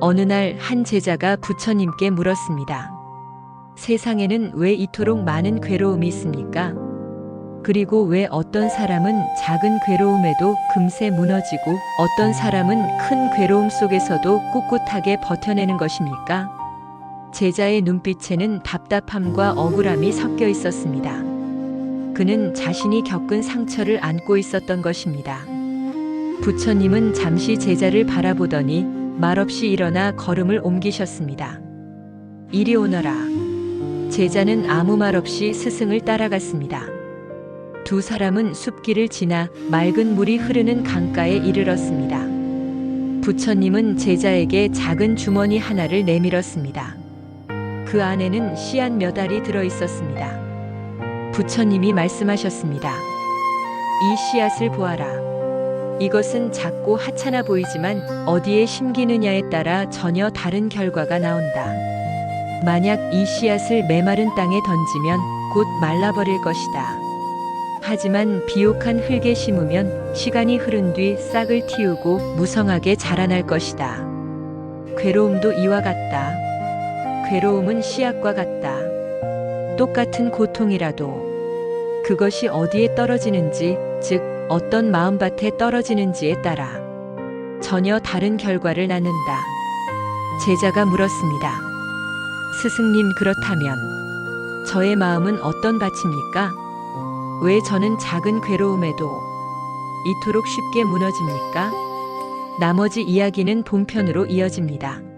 어느 날 한 제자가 부처님께 물었습니다. 세상에는 왜 이토록 많은 괴로움이 있습니까? 그리고 왜 어떤 사람은 작은 괴로움에도 금세 무너지고 어떤 사람은 큰 괴로움 속에서도 꿋꿋하게 버텨내는 것입니까? 제자의 눈빛에는 답답함과 억울함이 섞여 있었습니다. 그는 자신이 겪은 상처를 안고 있었던 것입니다. 부처님은 잠시 제자를 바라보더니 말없이 일어나 걸음을 옮기셨습니다. 이리 오너라. 제자는 아무 말 없이 스승을 따라갔습니다. 두 사람은 숲길을 지나 맑은 물이 흐르는 강가에 이르렀습니다. 부처님은 제자에게 작은 주머니 하나를 내밀었습니다. 그 안에는 씨앗 몇 알이 들어 있었습니다. 부처님이 말씀하셨습니다. 이 씨앗을 보아라. 이것은 작고 하찮아 보이지만 어디에 심기느냐에 따라 전혀 다른 결과가 나온다. 만약 이 씨앗을 메마른 땅에 던지면 곧 말라버릴 것이다. 하지만 비옥한 흙에 심으면 시간이 흐른 뒤 싹을 틔우고 무성하게 자라날 것이다. 괴로움도 이와 같다. 괴로움은 씨앗과 같다. 똑같은 고통이라도 그것이 어디에 떨어지는지, 즉 어떤 마음밭에 떨어지는지에 따라 전혀 다른 결과를 낳는다. 제자가 물었습니다. 스승님 그렇다면 저의 마음은 어떤 밭입니까? 왜 저는 작은 괴로움에도 이토록 쉽게 무너집니까? 나머지 이야기는 본편으로 이어집니다.